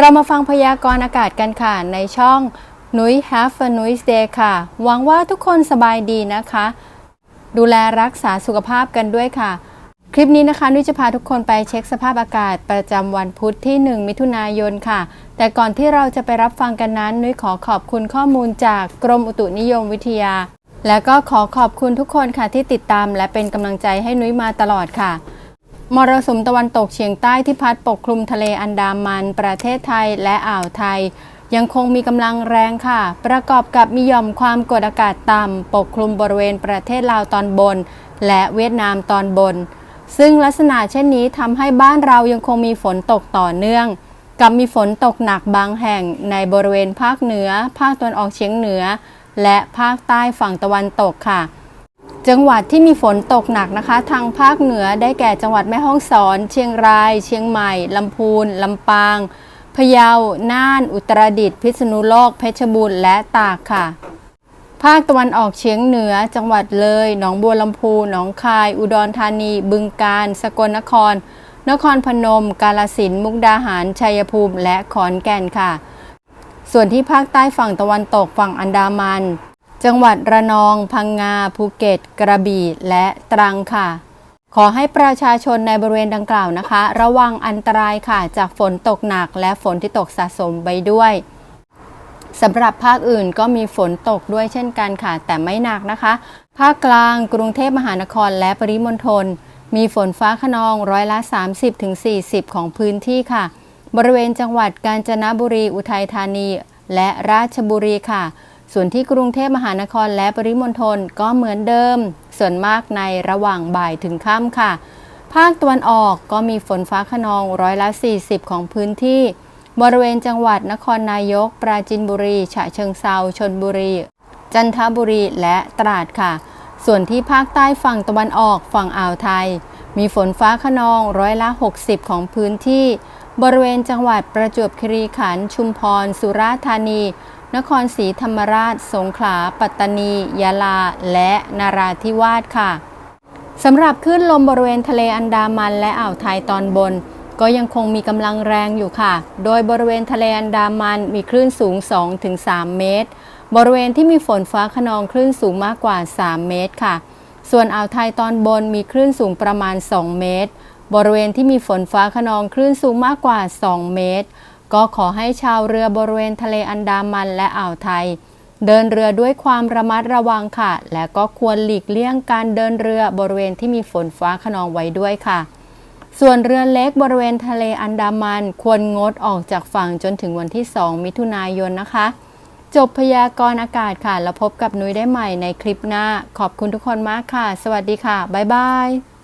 เรามาฟังพยากรณ์อากาศกันค่ะ ในช่องนุ้ย Have a nice day ค่ะ หวังว่าทุกคนสบายดีนะคะ ดูแลรักษาสุขภาพกันด้วยค่ะ คลิปนี้นะคะ นุ้ยจะพาทุกคนไปเช็คสภาพอากาศประจำวันพุธที่ 1 มิถุนายนค่ะ แต่ก่อนที่เราจะไปรับฟังกันนั้น นุ้ยขอขอบคุณข้อมูลจากกรมอุตุนิยมวิทยา และก็ขอขอบคุณทุกคนค่ะที่ติดตามและเป็นกำลังใจให้นุ้ยมาตลอดค่ะ มรสุมตะวันตกเฉียงใต้ที่พัดปกคลุมทะเลอันดามัน ประเทศไทยและอ่าวไทย ยังคงมีกำลังแรงค่ะ ประกอบกับมีหย่อมความกดอากาศต่ำปกคลุมบริเวณประเทศลาวตอนบน และเวียดนามตอนบน ซึ่งลักษณะเช่นนี้ทำให้บ้านเรายังคงมีฝนตกต่อเนื่อง กับมีฝนตกหนักบางแห่งในบริเวณภาคเหนือ ภาคตะวันออกเฉียงเหนือ และภาคใต้ฝั่งตะวันตกค่ะ จังหวัดที่มีฝนตกหนักนะคะ ทางภาคเหนือได้แก่จังหวัดแม่ฮ่องสอน เชียงราย เชียงใหม่ ลำพูน ลำปาง พะเยา น่าน อุตรดิตถ์ พิษณุโลก เพชรบูรณ์ และตากค่ะ ภาคตะวันออกเฉียงเหนือ จังหวัดเลย หนองบัวลำพู หนองคาย อุดรธานี บึงกาฬ สกลนคร นครพนม กาลสินธุ์ มุกดาหาร ชัยภูมิ และขอนแก่นค่ะ ส่วนที่ภาคใต้ฝั่งตะวันตกฝั่งอันดามัน จังหวัดระนอง พังงา ภูเก็ต กระบี่ และตรังค่ะ ขอให้ประชาชนในบริเวณดังกล่าวนะคะ ระวังอันตรายค่ะ จากฝนตกหนักและฝนที่ตกสะสมไปด้วยสำหรับภาคอื่นก็มีฝนตกด้วยเช่นกันค่ะ แต่ไม่หนักนะคะ ภาคกลางกรุงเทพมหานครและปริมณฑลมีฝนฟ้าขนองร้อยละ 30-40 ของพื้นที่ค่ะ บริเวณจังหวัดกาญจนบุรีอุทัยธานี และราชบุรีค่ะ ส่วนที่กรุงเทพมหานครและปริมณฑลก็เหมือนเดิม ส่วนมากในระหว่างบ่ายถึงค่ำค่ะ ภาคตะวันออกก็มีฝนฟ้าขนองร้อยละ 40 ของพื้นที่ บริเวณจังหวัดนครนายก ปราจินบุรี ฉะเชิงเซาชนบุรี จันทบุรีและตราดค่ะ ส่วนที่ภาคใต้ฝั่งตะวันออกฝั่งอ่าวไทย มีฝนฟ้าขนองร้อยละ 60 ของพื้นที่ บริเวณจังหวัดประจวบคีรีขันธ์ชุมพร สุราษฎร์ธานี นครศรีธรรมราช สงขลา ปัตตานี ยะลา และนาราธิวาสค่ะสำหรับคลื่นลมบริเวณทะเลอันดามันและอ่าวไทยตอนบน ก็ยังคงมีกำลังแรงอยู่ค่ะ โดยบริเวณทะเลอันดามันมีคลื่นสูง 2-3 เมตร บริเวณที่มีฝนฟ้าขนองคลื่นสูงมากกว่า 3 เมตรค่ะ ส่วนอ่าวไทยตอนบนมีคลื่นสูงประมาณ 2 เมตร บริเวณที่มีฝนฟ้าขนองคลื่นสูงมากกว่า 2 เมตร ก็ขอให้ชาวเรือบริเวณทะเลอันดามันและอ่าวไทย เดินเรือด้วยความระมัดระวังค่ะ และก็ควรหลีกเลี่ยงการเดินเรือบริเวณที่มีฝนฟ้าขนองไว้ด้วยค่ะ ส่วนเรือเล็กบริเวณทะเลอันดามัน ควรงดออกจากฝั่งจนถึงวันที่ 2 มิถุนายนนะคะ จบพยากรณ์อากาศค่ะ แล้วพบกับนุ้ยได้ใหม่ในคลิปหน้า ขอบคุณทุกคนมากค่ะ สวัสดีค่ะบ๊ายบาย